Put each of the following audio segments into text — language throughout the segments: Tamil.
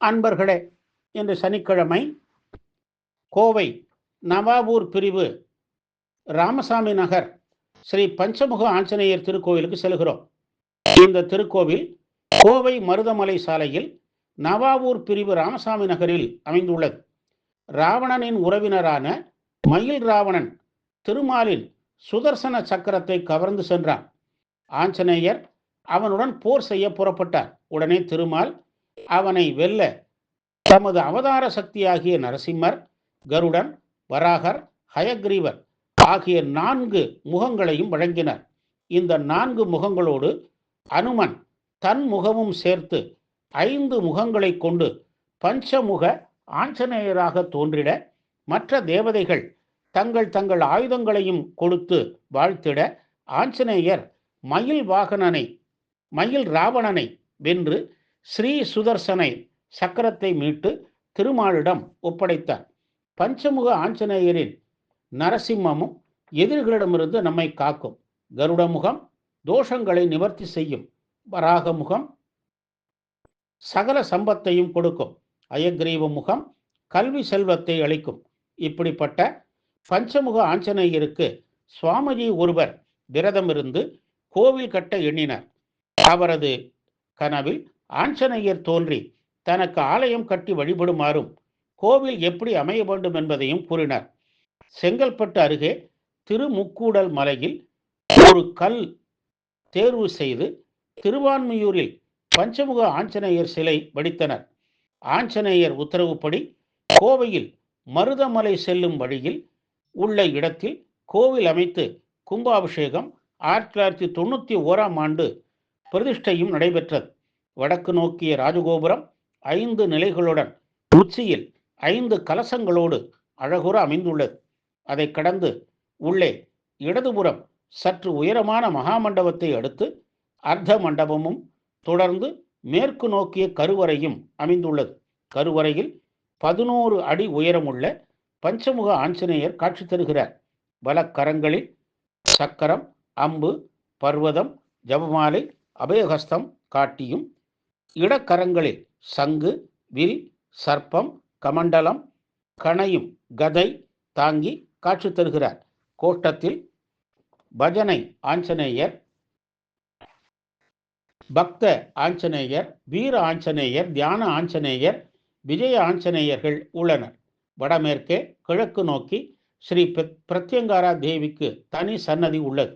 அன்பர்களே இன்று சனிக்கிழமை கோவை நவாபூர் பிரிவு ராமசாமி நகர் ஸ்ரீ பஞ்சமுக ஆஞ்சநேயர் திருக்கோவிலுக்கு செல்கிறோம். இந்த திருக்கோவில் கோவை மருதமலை சாலையில் நவாபூர் பிரிவு ராமசாமி நகரில் அமைந்துள்ளது. ராவணனின் உறவினரான மயில் ராவணன் திருமாலின் சுதர்சன சக்கரத்தை கவர்ந்து சென்றான். ஆஞ்சநேயர் அவனுடன் போர் செய்ய புறப்பட்டார். உடனே திருமால் அவனை வெல்ல தமது அவதார சக்தியாகிய நரசிம்மர் கருடன் வராகர் ஹயக்ரீவர் ஆகிய நான்கு முகங்களையும் வழங்கினர். இந்த நான்கு முகங்களோடு அனுமன் தன் முகமும் சேர்த்து ஐந்து முகங்களை கொண்டு பஞ்சமுக ஆஞ்சநேயராக தோன்றிட மற்ற தேவதைகள் தங்கள் தங்கள் ஆயுதங்களையும் கொடுத்து வாழ்த்திட ஆஞ்சநேயர் மயில் வாகனனை மயில் ராவணனை வென்று ஸ்ரீ சுதர்சனை சக்கரத்தை மீட்டு திருமாலிடம் ஒப்படைத்தார். பஞ்சமுக ஆஞ்சநேயரின் நரசிம்மமும் எதிரிகளிடமிருந்து நம்மை காக்கும். கருட முகம் தோஷங்களை நிவர்த்தி செய்யும். வராக முகம் சகல சம்பத்தையும் கொடுக்கும். அயக்ரீவ முகம் கல்வி செல்வத்தை அளிக்கும். இப்படிப்பட்ட பஞ்சமுக ஆஞ்சநேயருக்கு சுவாமிஜி ஒருவர் விரதமிருந்து கோவில் கட்ட எண்ணினார். அவரது கனவில் ஆஞ்சநேயர் தோன்றி தனக்கு ஆலயம் கட்டி வழிபடுமாறும் கோவில் எப்படி அமைய வேண்டும் என்பதையும் கூறினார். செங்கல்பட்டு அருகே திருமுக்கூடல் மலையில் ஒரு கல் தேர்வு செய்து திருவான்மையூரில் பஞ்சமுக ஆஞ்சநேயர் சிலை வடித்தனர். ஆஞ்சநேயர் உத்தரவுப்படி கோவையில் மருதமலை செல்லும் வழியில் உள்ள இடத்தில் கோவில் அமைத்து கும்பாபிஷேகம் ஆயிரத்தி தொள்ளாயிரத்தி தொண்ணூற்றி ஓராம் ஆண்டு பிரதிஷ்டையும் நடைபெற்றது. வடக்கு நோக்கிய ராஜகோபுரம் ஐந்து நிலைகளுடன் உச்சியில் ஐந்து கலசங்களோடு அழகுற அமைந்துள்ளது. அதை கடந்து உள்ளே இடதுபுறம் சற்று உயரமான மகாமண்டபத்தை அடுத்து அர்த்த மண்டபமும் தொடர்ந்து மேற்கு நோக்கிய கருவறையும் அமைந்துள்ளது. கருவறையில் பதினோரு அடி உயரமுள்ள பஞ்சமுக ஆஞ்சநேயர் காட்சி தருகிறார். பலக்கரங்களில் சக்கரம் அம்பு பர்வதம் ஜபமாலை அபயஹஸ்தம் காட்டியும் இடக்கரங்களில் சங்கு வில் சர்ப்பம் கமண்டலம் கணையும் கதை தாங்கி காட்சி தருகிறார். கோட்டத்தில் பஜனை ஆஞ்சநேயர் பக்த ஆஞ்சநேயர் வீர ஆஞ்சநேயர் தியான ஆஞ்சநேயர் விஜய ஆஞ்சநேயர்கள் உள்ளனர். வடமேற்கே கிழக்கு நோக்கி ஸ்ரீ பிரத்யங்காரா தேவிக்கு தனி சன்னதி உள்ளது.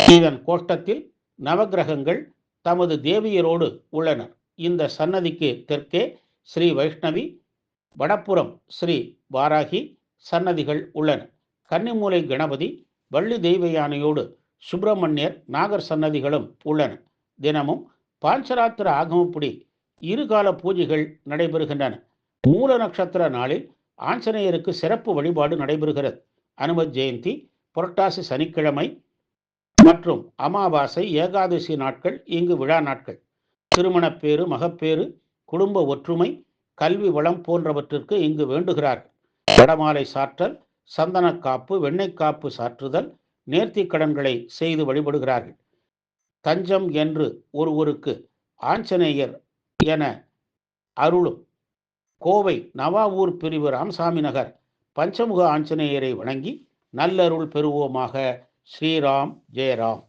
இதன் கோஷ்டத்தில் நவகிரகங்கள் தமது தேவியரோடு உள்ளனர். இந்த சன்னதிக்கு தெற்கே ஸ்ரீ வைஷ்ணவி வடப்புறம் ஸ்ரீ வாராகி சன்னதிகள் உள்ளன. கன்னிமூலை கணபதி வள்ளி தெய்வ யானையோடு சுப்பிரமணியர் நாகர் சன்னதிகளும் உள்ளன. தினமும் பாஞ்சராத்திர ஆகமப்படி இருகால பூஜைகள் நடைபெறுகின்றன. மூல நட்சத்திர நாளில் ஆஞ்சநேயருக்கு சிறப்பு வழிபாடு நடைபெறுகிறது. அனுமத் ஜெயந்தி புரட்டாசி சனிக்கிழமை மற்றும் அமாவாசை ஏகாதசி நாட்கள் இங்கு விழா நாட்கள். திருமணப்பேறு மகப்பேறு குடும்ப ஒற்றுமை கல்வி வளம் போன்றவற்றிற்கு இங்கு வேண்டுகிறார்கள். வடமாலை சாற்றல் சந்தனக்காப்பு வெண்ணெய்க்காப்பு சாற்றுதல் நேர்த்தி கடன்களை செய்து வழிபடுகிறார்கள். தஞ்சம் என்று ஒருவருக்கு ஆஞ்சநேயர் என அருளும் கோவை நவாவூர் பிரிவு ராமசாமி நகர் பஞ்சமுக ஆஞ்சநேயரை வணங்கி நல்லருள் பெறுவோமாக ஸ்ரீராம் ஜெயராம்.